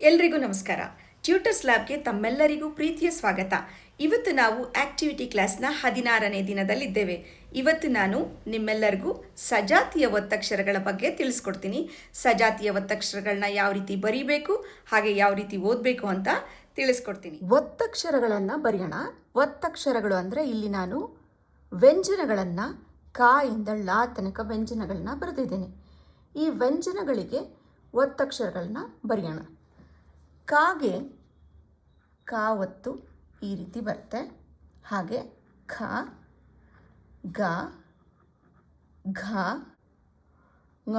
ಎಲ್ರಿಗೂ ನಮಸ್ಕಾರ. ಟ್ಯೂಟರ್ಸ್ ಲ್ಯಾಬ್ಗೆ ತಮ್ಮೆಲ್ಲರಿಗೂ ಪ್ರೀತಿಯ ಸ್ವಾಗತ. ಇವತ್ತು ನಾವು ಆಕ್ಟಿವಿಟಿ ಕ್ಲಾಸ್ನ ಹದಿನಾರನೇ ದಿನದಲ್ಲಿದ್ದೇವೆ. ಇವತ್ತು ನಾನು ನಿಮ್ಮೆಲ್ಲರಿಗೂ ಸಜಾತಿಯ ಒತ್ತಕ್ಷರಗಳ ಬಗ್ಗೆ ತಿಳಿಸ್ಕೊಡ್ತೀನಿ. ಸಜಾತಿಯ ಒತ್ತಕ್ಷರಗಳನ್ನ ಯಾವ ರೀತಿ ಬರೀಬೇಕು, ಹಾಗೆ ಯಾವ ರೀತಿ ಓದಬೇಕು ಅಂತ ತಿಳಿಸ್ಕೊಡ್ತೀನಿ. ಒತ್ತಕ್ಷರಗಳನ್ನು ಬರೆಯೋಣ. ಒತ್ತಕ್ಷರಗಳು ಅಂದರೆ ಇಲ್ಲಿ ನಾನು ವ್ಯಂಜನಗಳನ್ನು ಕಾಯಿಂದ ಲಾ ತನಕ ವ್ಯಂಜನಗಳನ್ನ ಬರೆದಿದ್ದೇನೆ. ಈ ವ್ಯಂಜನಗಳಿಗೆ ಒತ್ತಕ್ಷರಗಳನ್ನ ಬರೆಯೋಣ. ಕಾಗೆ ಕಾ ಒತ್ತು ಈ ರೀತಿ ಬರುತ್ತೆ. ಹಾಗೆ ಖ, ಗ, ಘ ङ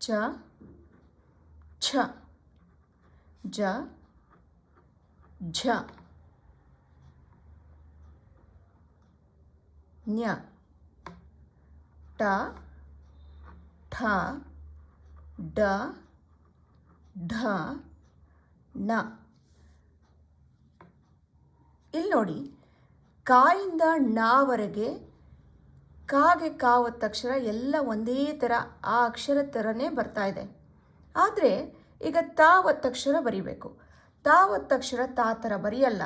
ಚ, ಛ, ಜ, ಝ. ನ್ಯ ಟ ಠ ಡ ಢ ನ ಇಲ್ಲಿ ನೋಡಿ, ಕಾಯಿಂದ ನಾವರೆಗೆ ಕಾಗೆ ಕಾವತ್ತ ಒತ್ತಕ್ಷರ ಎಲ್ಲ ಒಂದೇ ಥರ ಆ ಅಕ್ಷರ ಥರನೇ ಬರ್ತಾ ಇದೆ. ಆದರೆ ಈಗ ತಾವತ್ತಕ್ಷರ ಬರಿಬೇಕು. ತಾ ಒತ್ತಕ್ಷರ ತಾ ಥರ ಬರೆಯಲ್ಲ.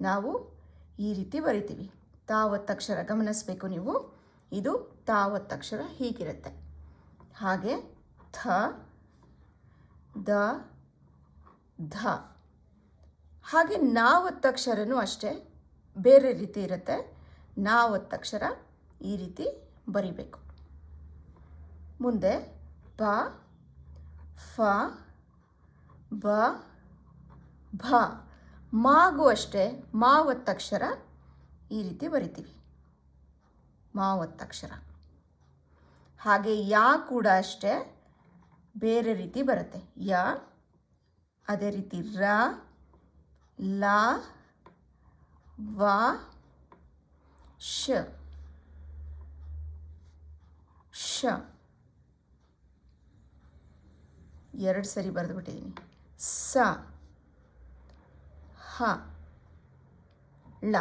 ನಾವು ಈ ರೀತಿ ಬರಿತೀವಿ. ತಾವತ್ತಕ್ಷರ ಗಮನಿಸಬೇಕು ನೀವು. ಇದು ತಾವತ್ತಕ್ಷರ ಹೀಗಿರುತ್ತೆ. ಹಾಗೆ ಥ, ದ, ಧ. ಹಾಗೆ ನಾ ಒತ್ತಕ್ಷರನೂ ಅಷ್ಟೇ, ಬೇರೆ ರೀತಿ ಇರುತ್ತೆ. ನಾ ಒತ್ತಕ್ಷರ ಈ ರೀತಿ ಬರಿಬೇಕು. ಮುಂದೆ ಪ, ಫ, ಬ, ಭ. ಮಾಗೂ ಅಷ್ಟೇ ಮಾ ಒತ್ತಕ್ಷರ ಈ ರೀತಿ ಬರಿತೀವಿ. ಮಾ ಒತ್ತಕ್ಷರ ಹಾಗೆ ಯಾ ಕೂಡ ಅಷ್ಟೇ ಬೇರೆ ರೀತಿ ಬರುತ್ತೆ. ಯ, ಅದೇ ರೀತಿ ರ, ಲ, ವ, ಶ. ಶ. ಎರಡು ಸರಿ ಬರೆದುಬಿಟ್ಟಿದ್ದೀನಿ ಸ. ಹ. ಳ.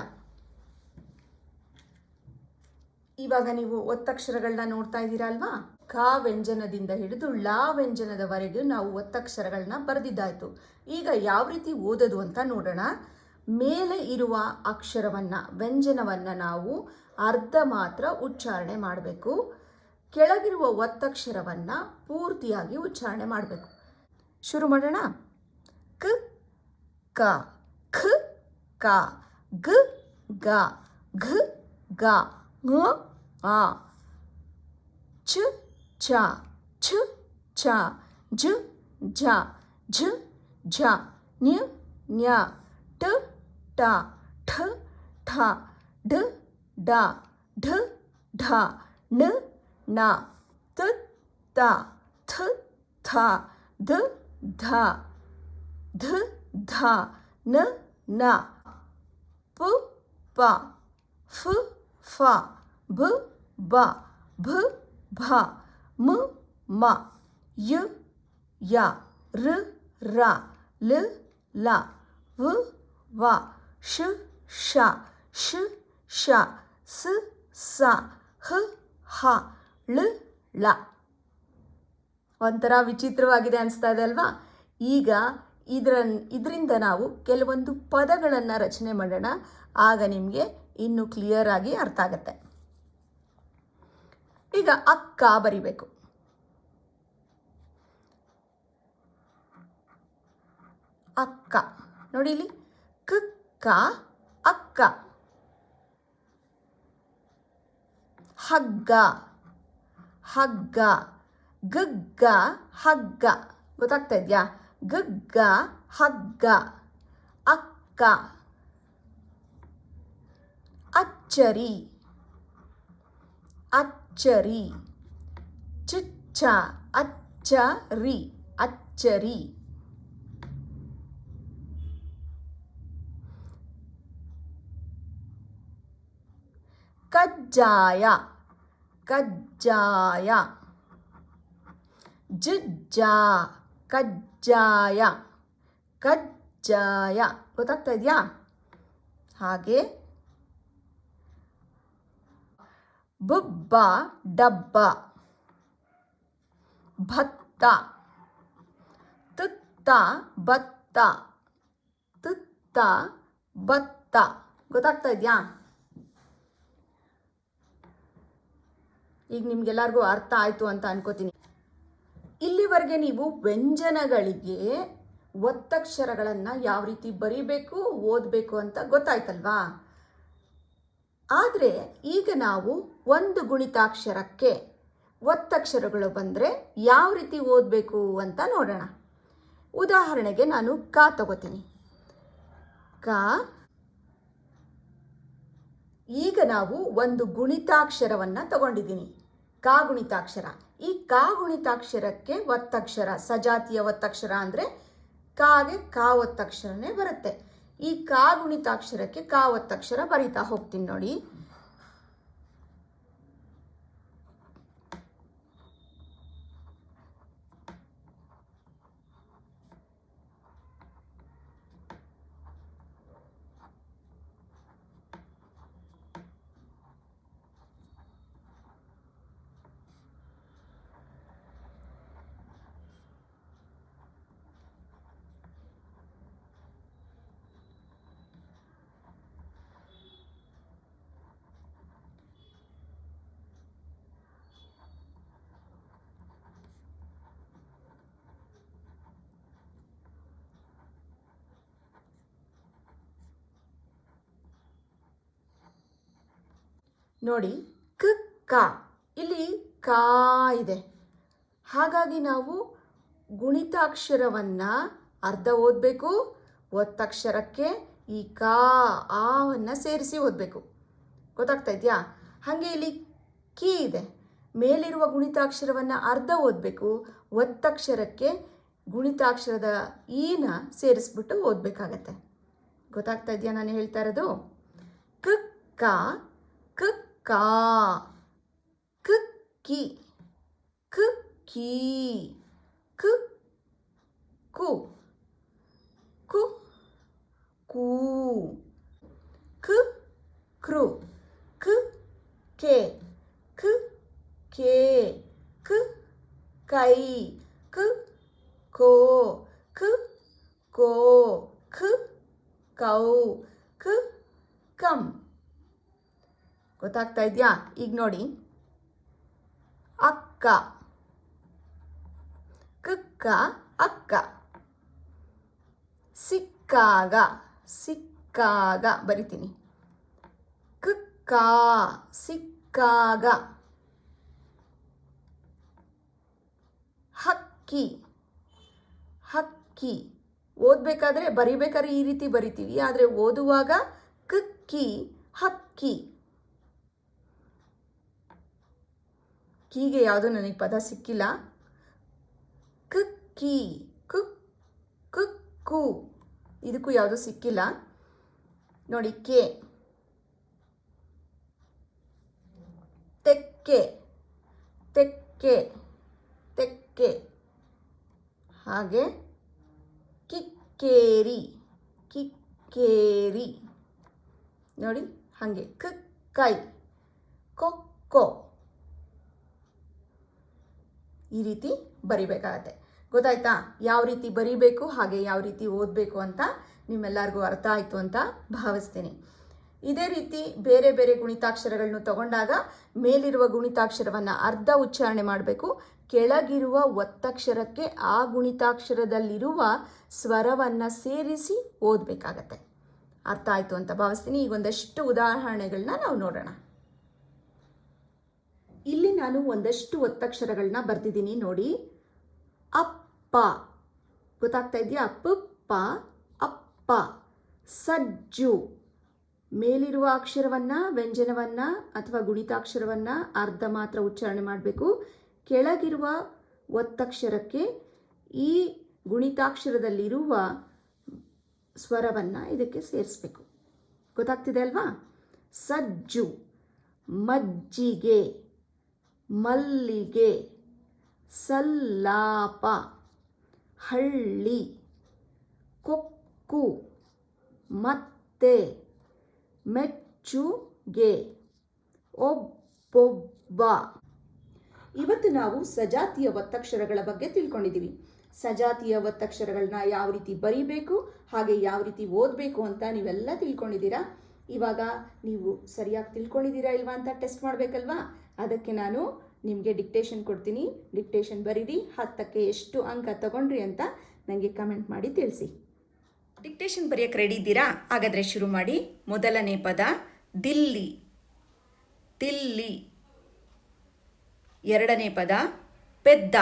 ಇವಾಗ ನೀವು ಒತ್ತಕ್ಷರಗಳನ್ನ ನೋಡ್ತಾ ಇದ್ದೀರಾ ಅಲ್ವಾ? ಕ ವ್ಯಂಜನದಿಂದ ಹಿಡಿದು ಳ ವ್ಯಂಜನದವರೆಗೂ ನಾವು ಒತ್ತಕ್ಷರಗಳನ್ನ ಬರೆದಿದ್ದಾಯ್ತು. ಈಗ ಯಾವ ರೀತಿ ಓದೋದು ಅಂತ ನೋಡೋಣ. ಮೇಲೆ ಇರುವ ಅಕ್ಷರವನ್ನ, ವ್ಯಂಜನವನ್ನ ನಾವು ಅರ್ಧ ಮಾತ್ರ ಉಚ್ಚಾರಣೆ ಮಾಡಬೇಕು. ಕೆಳಗಿರುವ ಒತ್ತಕ್ಷರವನ್ನ ಪೂರ್ತಿಯಾಗಿ ಉಚ್ಚಾರಣೆ ಮಾಡಬೇಕು. ಶುರು ಮಾಡೋಣ. ಕ ಕ, ಖ, ಕ ಗ ಗ, ಘ ಗ ಆ, ಚ ಚ ಛ ಛ ಝ ಝ ಝ ಝ ನ್ಯ ನ್ಯ ಟ ಟ ಠ ಠ ಢ ಡ ಢ ಢ ಣ ನ ತ ತ ಥ ಥ ದ ಧ ಧ ಧ ನ ನ ಪ ಪ ಫ ಫ ಬ ಬ ಭ ಭ ಮ ಮ ಯ ಯ ರ ರ ಲ ಲ ವ ವ ಶ ಶ ಶ ಶ ಸ ಸ ಹ ಹ ಳ ಳ ಒಂಥರ ವಿಚಿತ್ರವಾಗಿದೆ ಅನಿಸ್ತಾ ಇದೆ ಅಲ್ವಾ? ಈಗ ಇದರ ಇದರಿಂದ ನಾವು ಕೆಲವೊಂದು ಪದಗಳನ್ನು ರಚನೆ ಮಾಡೋಣ. ಆಗ ನಿಮಗೆ ಇನ್ನೂ ಕ್ಲಿಯರ್ ಆಗಿ ಅರ್ಥ ಆಗುತ್ತೆ. ಈಗ ಅಕ್ಕ ಬರಿಬೇಕು. ಅಕ್ಕ. ನೋಡಿ ಇಲ್ಲಿ. ಕಕ್ಕ, ಅಕ್ಕ. ಹಗ್ಗ. ಹಗ್ಗ. ಗಗ್ಗ, ಹಗ್ಗ. ಗೊತ್ತಾಗ್ತಾ ಇದೆಯಾ? ಗಗ್ಗ, ಹಗ್ಗ. ಅಕ್ಕ. ಅಚ್ಚರಿ. ಅಚ್ಚರಿ ಚುಚ್ಚ ಅಚ್ಚರಿ ಅಚ್ಚರಿ ಕಜ್ಜಾಯ ಕಜ್ಜಾಯ ಜುಜ್ಜ ಕಜ್ಜಾಯ ಕಜ್ಜಾಯ ಗೊತ್ತಾಗ್ತಾ ಇದೆಯಾ ಹಾಗೆ ಬುಬ್ಬ, ಡಬ್ಬ. ಭತ್ತ. ತುತ್ತ ಭತ್ತ ತುತ್ತ ಭತ್ತ ಗೊತ್ತಾಗ್ತಾ ಇದೆಯಾ? ಈಗ ನಿಮ್ಗೆಲ್ಲರಿಗೂ ಅರ್ಥ ಆಯಿತು ಅಂತ ಅನ್ಕೋತೀನಿ. ಇಲ್ಲಿವರೆಗೆ ನೀವು ವ್ಯಂಜನಗಳಿಗೆ ಒತ್ತಕ್ಷರಗಳನ್ನು ಯಾವ ರೀತಿ ಬರಿಬೇಕು, ಓದಬೇಕು ಅಂತ ಗೊತ್ತಾಯ್ತಲ್ವಾ? ಆದರೆ ಈಗ ನಾವು ಒಂದು ಗುಣಿತಾಕ್ಷರಕ್ಕೆ ಒತ್ತಕ್ಷರಗಳು ಬಂದರೆ ಯಾವ ರೀತಿ ಓದಬೇಕು ಅಂತ ನೋಡೋಣ. ಉದಾಹರಣೆಗೆ ನಾನು ಕ ತಗೋತೀನಿ. ಕ. ಈಗ ನಾವು ಒಂದು ಗುಣಿತಾಕ್ಷರವನ್ನು ತಗೊಂಡಿದ್ದೀನಿ. ಕ ಗುಣಿತಾಕ್ಷರ. ಈ ಕ ಗುಣಿತಾಕ್ಷರಕ್ಕೆ ಒತ್ತಕ್ಷರ, ಸಜಾತಿಯ ಒತ್ತಕ್ಷರ ಅಂದರೆ ಕಾಗೆ ಕಾ ಒತ್ತಕ್ಷರನೇ ಬರುತ್ತೆ. ಈ ಕಾ ಗುಣಿತಾಕ್ಷರಕ್ಕೆ ಕಾ ಒತ್ತಕ್ಷರ ಬರಿತಾ ಹೋಗ್ತೀನಿ ನೋಡಿ. ನೋಡಿ, ಕ ಕ. ಇಲ್ಲಿ ಕಾ ಇದೆ. ಹಾಗಾಗಿ ನಾವು ಗುಣಿತಾಕ್ಷರವನ್ನು ಅರ್ಧ ಓದಬೇಕು, ಒತ್ತಕ್ಷರಕ್ಕೆ ಈ ಕಾ ಆವನ್ನು ಸೇರಿಸಿ ಓದಬೇಕು. ಗೊತ್ತಾಗ್ತಾ ಇದೆಯಾ? ಹಾಗೆ ಇಲ್ಲಿ ಕಿ ಇದೆ. ಮೇಲಿರುವ ಗುಣಿತಾಕ್ಷರವನ್ನು ಅರ್ಧ ಓದಬೇಕು, ಒತ್ತಕ್ಷರಕ್ಕೆ ಗುಣಿತಾಕ್ಷರದ ಈನ ಸೇರಿಸ್ಬಿಟ್ಟು ಓದಬೇಕಾಗತ್ತೆ. ಗೊತ್ತಾಗ್ತಾ ಇದೆಯಾ ನಾನು ಹೇಳ್ತಾ ಇರೋದು? ಕ ಕ ಕಾ ಕುಕ್ಕಿ ಕುಕ್ಕಿ ಕು ಕು ಕು ಕೂ ಕು ಕ್ರು ಕು ಕೆ ಕು ಕೆ ಕು ಕೈ ಕು ಕೋ ಕು ಕೋ ಖ ಕೌ ಕ ಕಂ ಗೊತ್ತಾಗ್ತಾ ಇದೆಯಾ? ಈಗ ನೋಡಿ. ಅಕ್ಕ. ಕಕ್ಕ, ಅಕ್ಕ. ಸಿಕ್ಕಾಗ ಸಿಕ್ಕಾಗ ಬರಿತೀನಿ. ಕಕ್ಕ, ಸಿಕ್ಕಾಗ. ಹಕ್ಕಿ. ಹಕ್ಕಿ. ಓದಬೇಕಾದ್ರೆ ಬರಿಬೇಕಾದ್ರೆ ಈ ರೀತಿ ಬರಿತೀವಿ. ಆದರೆ ಓದುವಾಗ ಕಕ್ಕಿ, ಹಕ್ಕಿ. ಕೀಗೆ ಯಾವುದೂ ನನಗೆ ಪದ ಸಿಕ್ಕಿಲ್ಲ. ಕಿ ಕುಕ್ ಕು ಇದಕ್ಕೂ ಯಾವುದೂ ಸಿಕ್ಕಿಲ್ಲ. ನೋಡಿ, ಕೆ. ತೆಕ್ಕೆ ತೆಕ್ಕೆ ತೆಕ್ಕೆ. ಹಾಗೆ ಕಿಕ್ಕೇರಿ ಕಿಕ್ಕೇರಿ. ನೋಡಿ, ಹಾಗೆ ಕೈ ಕೊಕ್ಕೋ ಈ ರೀತಿ ಬರಿಬೇಕಾಗತ್ತೆ. ಗೊತ್ತಾಯ್ತಾ? ಯಾವ ರೀತಿ ಬರಿಬೇಕು, ಹಾಗೆ ಯಾವ ರೀತಿ ಓದಬೇಕು ಅಂತ ನಿಮ್ಮೆಲ್ಲರಿಗೂ ಅರ್ಥ ಆಯಿತು ಅಂತ ಭಾವಿಸ್ತೀನಿ. ಇದೇ ರೀತಿ ಬೇರೆ ಬೇರೆ ಗುಣಿತಾಕ್ಷರಗಳನ್ನು ತಗೊಂಡಾಗ ಮೇಲಿರುವ ಗುಣಿತಾಕ್ಷರವನ್ನು ಅರ್ಧ ಉಚ್ಚಾರಣೆ ಮಾಡಬೇಕು. ಕೆಳಗಿರುವ ಒತ್ತಕ್ಷರಕ್ಕೆ ಆ ಗುಣಿತಾಕ್ಷರದಲ್ಲಿರುವ ಸ್ವರವನ್ನು ಸೇರಿಸಿ ಓದಬೇಕಾಗತ್ತೆ. ಅರ್ಥ ಆಯಿತು ಅಂತ ಭಾವಿಸ್ತೀನಿ. ಈಗ ಒಂದಷ್ಟು ಉದಾಹರಣೆಗಳನ್ನ ನಾವು ನೋಡೋಣ. ಇಲ್ಲಿ ನಾನು ಒಂದಷ್ಟು ಒತ್ತಕ್ಷರಗಳನ್ನ ಬರ್ತಿದ್ದೀನಿ ನೋಡಿ. ಅಪ್ಪ. ಗೊತ್ತಾಗ್ತಾ ಇದೆಯಾ? ಅಪ್ಪ ಅಪ್ಪ. ಸಜ್ಜು. ಮೇಲಿರುವ ಅಕ್ಷರವನ್ನು, ವ್ಯಂಜನವನ್ನು ಅಥವಾ ಗುಣಿತಾಕ್ಷರವನ್ನು ಅರ್ಧ ಮಾತ್ರ ಉಚ್ಚಾರಣೆ ಮಾಡಬೇಕು. ಕೆಳಗಿರುವ ಒತ್ತಕ್ಷರಕ್ಕೆ ಈ ಗುಣಿತಾಕ್ಷರದಲ್ಲಿರುವ ಸ್ವರವನ್ನು ಇದಕ್ಕೆ ಸೇರಿಸ್ಬೇಕು. ಗೊತ್ತಾಗ್ತಿದೆ ಅಲ್ವಾ? ಸಜ್ಜು. ಮಜ್ಜಿಗೆ. ಮಲ್ಲಿಗೆ, ಸಲ್ಲಾಪ, ಹಳ್ಳಿ, ಕೊಕ್ಕು, ಮತ್ತೆ ಮೆಚ್ಚುಗೆ, ಒಬ್ಬೊಬ್ಬ. ಇವತ್ತು ನಾವು ಸಜಾತಿಯ ಒತ್ತಕ್ಷರಗಳ ಬಗ್ಗೆ ತಿಳ್ಕೊಂಡಿದ್ದೀವಿ. ಸಜಾತಿಯ ಒತ್ತಕ್ಷರಗಳನ್ನ ಯಾವ ರೀತಿ ಬರೀಬೇಕು, ಹಾಗೆ ಯಾವ ರೀತಿ ಓದಬೇಕು ಅಂತ ನೀವೆಲ್ಲ ತಿಳ್ಕೊಂಡಿದ್ದೀರಾ? ಇವಾಗ ನೀವು ಸರಿಯಾಗಿ ತಿಳ್ಕೊಂಡಿದ್ದೀರಾ ಇಲ್ವಾ ಅಂತ ಟೆಸ್ಟ್ ಮಾಡಬೇಕಲ್ವಾ? ಅದಕ್ಕೆ ನಾನು ನಿಮಗೆ ಡಿಕ್ಟೇಷನ್ ಕೊಡ್ತೀನಿ. ಡಿಕ್ಟೇಷನ್ ಬರೀರಿ, ಹತ್ತಕ್ಕೆ ಎಷ್ಟು ಅಂಕ ತಗೊಂಡ್ರಿ ಅಂತ ನನಗೆ ಕಮೆಂಟ್ ಮಾಡಿ ತಿಳಿಸಿ. ಡಿಕ್ಟೇಷನ್ ಬರೆಯಕ್ಕೆ ರೆಡಿ ಇದ್ದೀರಾ? ಹಾಗಾದರೆ ಶುರು ಮಾಡಿ. ಮೊದಲನೇ ಪದ, ದಿಲ್ಲಿ. ದಿಲ್ಲಿ. ಎರಡನೇ ಪದ, ಪೆದ್ದ.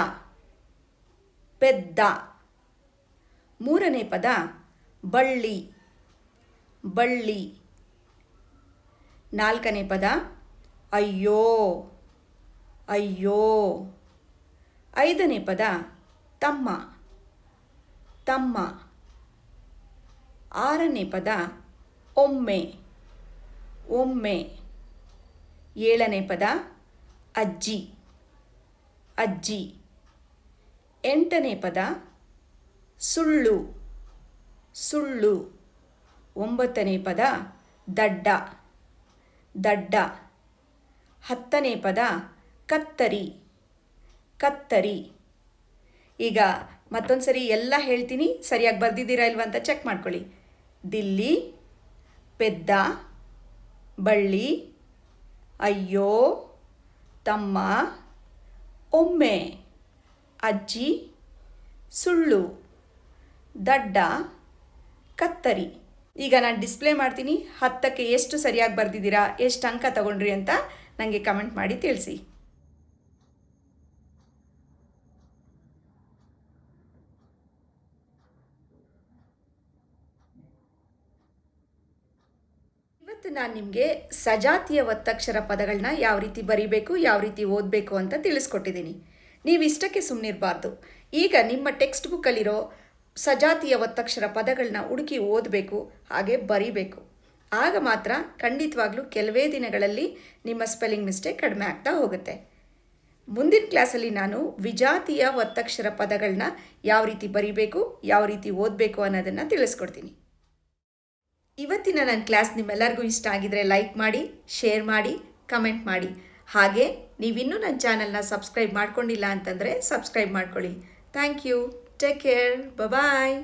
ಪೆದ್ದ. ಮೂರನೇ ಪದ, ಬಳ್ಳಿ. ಬಳ್ಳಿ. ನಾಲ್ಕನೇ ಪದ ಅಯ್ಯೋ ಅಯ್ಯೋ. ಐದನೇ ಪದ, ತಮ್ಮ. ತಮ್ಮ. ಆರನೇ ಪದ, ಒಮ್ಮೆ. ಒಮ್ಮೆ. ಏಳನೇ ಪದ, ಅಜ್ಜಿ. ಅಜ್ಜಿ. ಎಂಟನೇ ಪದ, ಸುಳ್ಳು. ಸುಳ್ಳು. ಒಂಬತ್ತನೇ ಪದ, ದಡ್ಡ. ದಡ್ಡ. ಹತ್ತನೇ ಪದ, ಕತ್ತರಿ. ಕತ್ತರಿ. ಈಗ ಮತ್ತೊಂದು ಸರಿ ಎಲ್ಲ ಹೇಳ್ತೀನಿ, ಸರಿಯಾಗಿ ಬರ್ದಿದ್ದೀರಾ ಇಲ್ವಾ ಅಂತ ಚೆಕ್ ಮಾಡ್ಕೊಳ್ಳಿ. ದಿಲ್ಲಿ, ಪೆದ್ದ, ಬಳ್ಳಿ, ಅಯ್ಯೋ, ತಮ್ಮ, ಒಮ್ಮೆ, ಅಜ್ಜಿ, ಸುಳ್ಳು, ದಡ್ಡ, ಕತ್ತರಿ. ಈಗ ನಾನು ಡಿಸ್ಪ್ಲೇ ಮಾಡ್ತೀನಿ, ಹತ್ತಕ್ಕೆ ಎಷ್ಟು ಸರಿಯಾಗಿ ಬರ್ದಿದ್ದೀರಾ, ಎಷ್ಟು ಅಂಕ ತಗೊಂಡ್ರಿ ಅಂತ ನನಗೆ ಕಮೆಂಟ್ ಮಾಡಿ ತಿಳಿಸಿ. ಇವತ್ತು ನಾನು ನಿಮಗೆ ಸಜಾತಿಯ ಒತ್ತಕ್ಷರ ಪದಗಳನ್ನ ಯಾವ ರೀತಿ ಬರಿಬೇಕು, ಯಾವ ರೀತಿ ಓದಬೇಕು ಅಂತ ತಿಳಿಸ್ಕೊಟ್ಟಿದ್ದೀನಿ. ನೀವು ಇಷ್ಟಕ್ಕೆ ಸುಮ್ಮನಿರಬಾರ್ದು ಈಗ ನಿಮ್ಮ ಟೆಕ್ಸ್ಟ್ ಬುಕ್ಕಲ್ಲಿರೋ ಸಜಾತಿಯ ಒತ್ತಕ್ಷರ ಪದಗಳನ್ನ ಹುಡುಕಿ ಓದಬೇಕು, ಹಾಗೆ ಬರಿಬೇಕು. ಆಗ ಮಾತ್ರ ಖಂಡಿತವಾಗ್ಲೂ ಕೆಲವೇ ದಿನಗಳಲ್ಲಿ ನಿಮ್ಮ ಸ್ಪೆಲ್ಲಿಂಗ್ ಮಿಸ್ಟೇಕ್ ಕಡಿಮೆ ಆಗ್ತಾ ಹೋಗುತ್ತೆ. ಮುಂದಿನ ಕ್ಲಾಸಲ್ಲಿ ನಾನು ವಿಜಾತಿಯ ಒತ್ತಕ್ಷರ ಪದಗಳನ್ನ ಯಾವ ರೀತಿ ಬರಿಬೇಕು, ಯಾವ ರೀತಿ ಓದಬೇಕು ಅನ್ನೋದನ್ನು ತಿಳಿಸ್ಕೊಡ್ತೀನಿ. ಇವತ್ತಿನ ನನ್ನ ಕ್ಲಾಸ್ ನಿಮ್ಮೆಲ್ಲರಿಗೂ ಇಷ್ಟ ಆಗಿದ್ರೆ ಲೈಕ್ ಮಾಡಿ ಶೇರ್ ಮಾಡಿ ಕಮೆಂಟ್ ಮಾಡಿ. ಹಾಗೆ ನೀವಿನ್ನೂ ನನ್ನ ಚಾನಲ್ನ ಸಬ್ಸ್ಕ್ರೈಬ್ ಮಾಡ್ಕೊಂಡಿಲ್ಲ ಅಂತಂದರೆ ಸಬ್ಸ್ಕ್ರೈಬ್ ಮಾಡ್ಕೊಳ್ಳಿ. Thank you take care bye